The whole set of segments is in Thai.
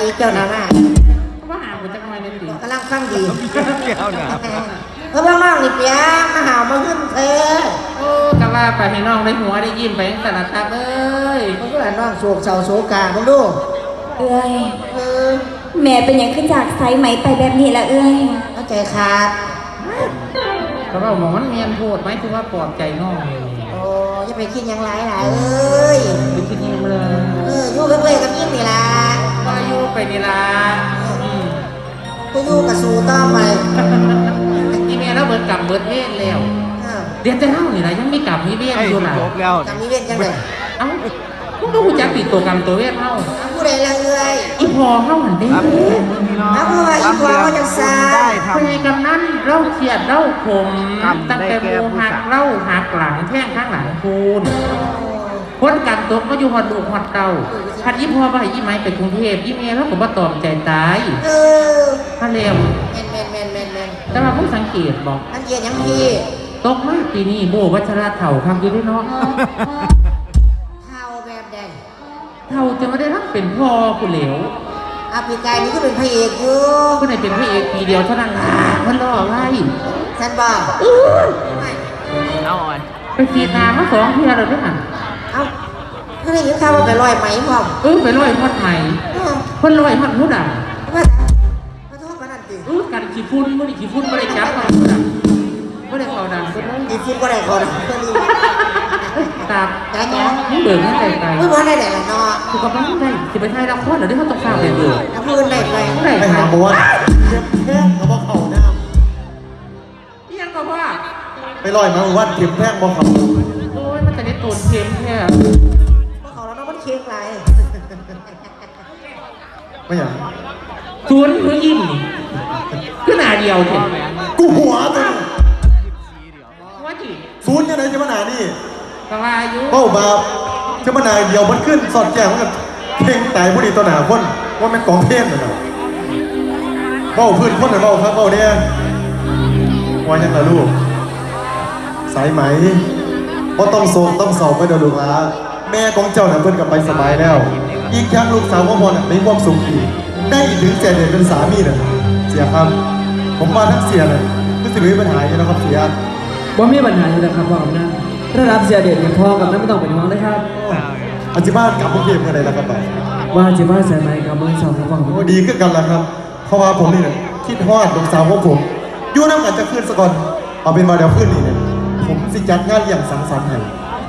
ได้สิกำลังฟังดีแก้วหนาเพื่อนน้องนี่เปียมาหามาขึ้นเธอโอ้กะว่าไปให้น้องได้หัวได้ยิ้มไปตั้งแต่ละครับเอ้ยมันก็หลานน้องโศกเศร้าโศกามึงดูเอ้ยเออแม่เป็นอย่างขึ้นจากไซไหมไปแบบนี้ละเอ้ยเข้าใจขาดก็ว่าหมอมันเมียนโพดไหมคือว่าปลอบใจน้องโอ้ยอย่าไปคิดหยังไรหลายเอ้ยไปคิดยังเลยเอออยู่เพื่อนๆกับยิ่งนี่ล่ะว่าอยู่ ไปนี่ล่ะอืมกูอยู่กับสู่ต่อไปอีเมียแล้วเบิดกลับเบิดเวทแล้วเออเดี๋ยวจะเล่านี่นะยังไม่กลับมีเวทไอ้อยู่น่ะจบแล้วจำมีเว้นจังเลยเอ้ามึงต้องรู้จักติดตัวกรรมตัวเวทเฮาเอาผู้ใดละเอ้ยอีพอเฮาหันเด้ครับพี่น้องเอาผู้ว่าอีกว่าเขาจังซาได้ทเพลงกำนั้นเล่าเครียดเล่าขมครับตั้งแต่ได้แก่โมผู้หักสาวเล่าหักหลังแท่งข้างหลังคูณคนกัน ตกก็อยู่ฮอดลูกฮอดเต้าพันยี่พ่อว่ายี่ไม้ไปกรุงเทพยี่เมียแล้วก็บ่ตอมใจตายเออพระเลวแม่นแม่นแม่นแม่นแม่นแต่ว่าผู้สังเกตบอกอันเกียรยังพี่ตกมากปีนี้โบวัชระเถ่าครับอยู่ด้วยเนาะเท่าแบบใดเถ่าจะไม่ได้รับเป็นพ่อคุณเหลวอาปีกายนี่ก็เป็นพระเอกอยู่เพื่อนให้เป็นพระเอกปีเดียวเท่านั้นล่ะเพื่อนล่อไล่ฉันบอกำเอาอ่อนไปขีดนามาสองเพียแล้วด้วยกันเอ้า เพื่อนยินข่าวว่าไปลอยไหมพ่อมเออไปลอยฮอดใหม่เออเพื่อนลอยฮอดหูดังว่าแต่ขอโทษมานั่นติเออกันขี้ฟุ้นมื่อนี้ขี้ฟุ้นไม่ได้จับเขาหูดังไม่ได้เขาดังก็เลยอีฟุตก็ได้ขอนะเพื่อนดีตามจ้าจ้ามึงเบิกเงินไกลไกลเมื่อวานได้แหละเนาะกูกำลังได้สิไปถ่ายละครเหรอที่เขาต้องข้าวไปเบิกแล้วพูดได้ไปได้ไปคหารับบวนเจ็บแท่งกับบ่เขาน้เอียงก็ว่าำไปลอยมาวันเข็มแท่งบ่เขาโอ้ยมันจะได้ตูนเค็มแค่ ไม่อย่างสวนเพื่อยิ้มนี่คือหน้าเดียวเถอะกูหัวตัวนี้ว่าจีศูนย์ยังไงจะมาหนานี่ก็ว่าอยู่เบ้าบาปจะมาหนาเดียวมันขึ้นสอดแก้งมันกับเพลงตายผู้ดีตัวหนาคนว่าแม่นกองเพลงน่ะเนาะเบ้าพื้นคนน่ะเบ้าครับเบ้าเนี่ยว่ายังล่ะลูก สายไหมเพราะต้องโศกต้องสอบไปเดี๋ยวลูกหลาแม่ของเจ้าน่ะเพิ่นกลับไปสบายแล้ว อีกอย่างลูกสาวพ่อพรน่ะมีความสุขดีได้ถึงเสียเด่นเป็นสามีน่ะเสียครับ ผมว่าทั้งเสียเลยก็สิมีปัญหาอยู่นะครับเสียว่ามีปัญหาอยู่นะครับพ่อกับน้าระดับเสียเด็ดเนี่ยพ่อกับน้าไม่ต้องเป็นห่วงเลยครับอาจิบ้านกลับกรุงเทพเมื่อไรแล้วครับบ่าวว่าจะว่าใส่ไหมกับเมืองสองของพ่อโอ้ดีขึ้นกันแล้วครับ เพราะว่าผมนี่เนี่ยคิดฮอดลูกสาวของผมอยู่น้ำกันจะขึ้นสะก่อนเอาเป็นมาเดี๋ยวขึ้นนี่เนี่ยผมสิจัดงานเลี้ยงสังสรรค์ให้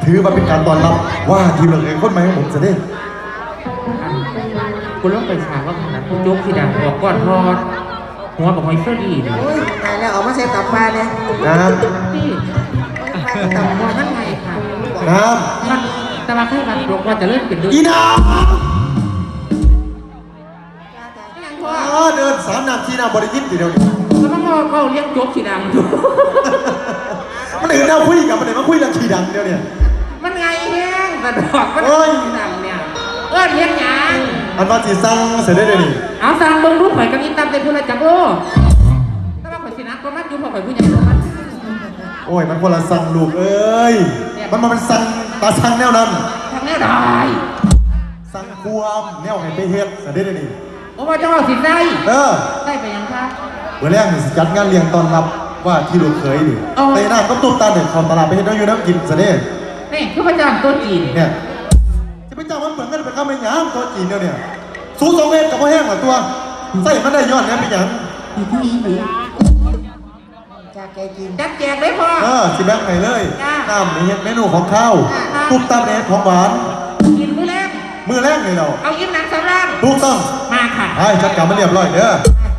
ถือมาเป็นการต้อนรับว่าทีมเหลือเองคนใหม่ของผมจะได้ กูลงไปฉากว่าขนาดกูยกที่ดังออกก้อนทอดหัวบอกไม่เสื้อดีนี่โอ้ยตายแล้วออกมาใส่ตับปลาเนี่ยน้นี่ตับหัวนั่นไงค่ะำน้มันแต่ว่าแค่บันรกว่าจะเลื่อนเป็นเดือำนอีน้ยังพ่อำอ๋อเดินสามนาทีน้ำบริยินทีเดียวนี่แล้วมันก็เข้าเลี้ยงโจ๊กสีดังอยู่มันอื่นเอาคุยกับมันเลยมาคุยเรื่องขี่ดังเดียวเนี่ยมันไงแห้งกระดอกมันโอ้ย สีดัง เนี่ยเออเลี้ยงหยังอันว่าจีสั่งเสร็จได้เลยนี่เอาสั่งเบิ่งรูปข่อยกับอีตับได้พูดละจักโลแต่ว่าข่อยสินักก็มัดอยู่เพราะข่อยผู้ใหญ่กว่ามันโอ้ย มันคนละสั่งลูกเอ้ย มันมาเป็นสั่งตาสั่งแนวนั้นทำแน่ได้สั่งความแนวให้ไปเฮ็ดเสร็จได้เลยนี่โอ้ว่าเจ้าสิได้เออได้ไปยังคะเมื่อแรกนี่สิจัดงานเลี้ยงตอนรับว่าที่ลูกเคยดิอ๋อแต่หน้าก็ตุ้มตาเด็กเข้าตลาดไปเห็นน้องอยู่น้ำกินซะเด้นี่คือพระเจ้าตัวจีนเนี่ย จะไปจ้างมันเหมือนกันไปข้ามไปหยังตัวจีนเดียวเนี่ยสูงสองเมตรกับพ่อแห้งกว่าตัวใส่มันได้ยอดเนี่ยเป็นหยังจากแกกินจัดแจกเลยพ่อเออสิแบงค์ไหนเลยจ้าน้ำนี่เฮ็ดเมนูของข้าวจ้าตุ้มตามเนสของหวานกินมื้อแรกมือแรกเลยเราเอายิ้มหนังสำราญถูกต้องมาค่ะให้จัดการมันเรียบร้อยเด้ออ่า